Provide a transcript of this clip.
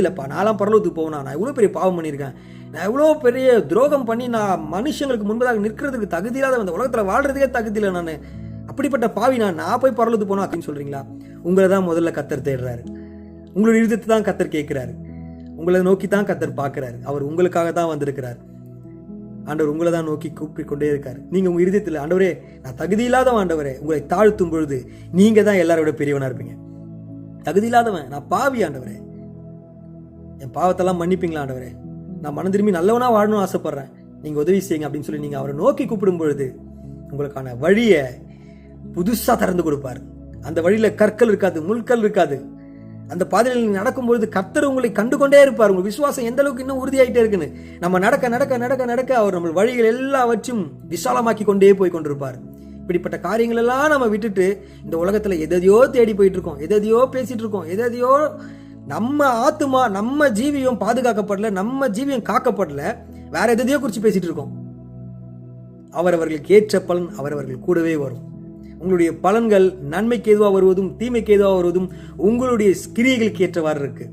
இல்லைப்பா நான்லாம் பரலோகத்துக்கு போவேனா? நான் இவ்வளோ பெரிய பாவம் பண்ணியிருக்கேன். நான் எவ்வளோ பெரிய துரோகம் பண்ணி நான் மனுஷங்களுக்கு முன்பதாக நிற்கிறதுக்கு தகுதி இல்லாத அந்த உலகத்தில் வாழ்றதுக்கே தகுதி இல்லை நான். அப்படிப்பட்ட பாவி நான் நான் போய் பரலோகத்துக்கு போனோம் அப்படின்னு சொல்கிறீங்களா உங்களை தான் முதல்ல கத்தர் தேடுறாரு. உங்களுடைய இருதத்தை தான் கத்தர் கேட்குறாரு. உங்களை நோக்கி தான் கத்தர் பார்க்கறாரு. அவர் உங்களுக்காக தான் வந்திருக்கிறார். ஆண்டவர் உங்களை தான் நோக்கி கூப்பிட்டு கொண்டே இருக்கார். நீங்கள் உங்கள் இருதயத்தில் ஆண்டவரே நான் தகுதி இல்லாதவன் ஆண்டவரே. உங்களை தாழ்த்தும் பொழுது நீங்கள் தான் எல்லாரோட பெரியவனாக இருப்பீங்க. தகுதி இல்லாதவன் நான் பாவி ஆண்டவரே. என் பாவத்தெல்லாம் மன்னிப்பீங்களா ஆண்டவரே? நான் மனம் திரும்பி நல்லவனா வாழணும்னு ஆசைப்படுறேன். நீங்க உதவி செய்யுங்க அப்படின்னு சொல்லி நீங்க அவரை நோக்கி கூப்பிடும் பொழுது உங்களுக்கான வழியை புதுசா திறந்து கொடுப்பார். அந்த வழியில கற்கள் இருக்காது முள்கள் இருக்காது. அந்த பாதையில் நடக்கும்பொழுது கர்த்தர் உங்களை கண்டுகொண்டே இருப்பார். உங்க விசுவாசம் எந்த அளவுக்கு இன்னும் உறுதியாயிட்டே இருக்குன்னு. நம்ம நடக்க நடக்க நடக்க நடக்க அவர் நம்ம வழிகள் எல்லாவற்றும் விசாலமாக்கி கொண்டே போய் கொண்டிருப்பார். இப்படிப்பட்ட காரியங்கள் எல்லாம் நம்ம விட்டுட்டு இந்த உலகத்துல எதையோ தேடி போயிட்டு இருக்கோம். எதையோ பேசிட்டு இருக்கோம். எதையோ நம்ம ஆத்துமா நம்ம ஜீவியம் பாதுகாக்கப்படல நம்ம ஜீவியம் காக்கப்படல. வேற எதையோ குறித்து பேசிட்டு இருக்கோம். அவரவர்களுக்கு ஏற்ற பலன் அவரவர்கள் கூடவே வரும். உங்களுடைய பலன்கள் நன்மைக்கு எதுவாக வருவதும் தீமைக்கு எதுவாக வருவதும் உங்களுடைய கிரியைகளுக்கு ஏற்றவாறு இருக்குது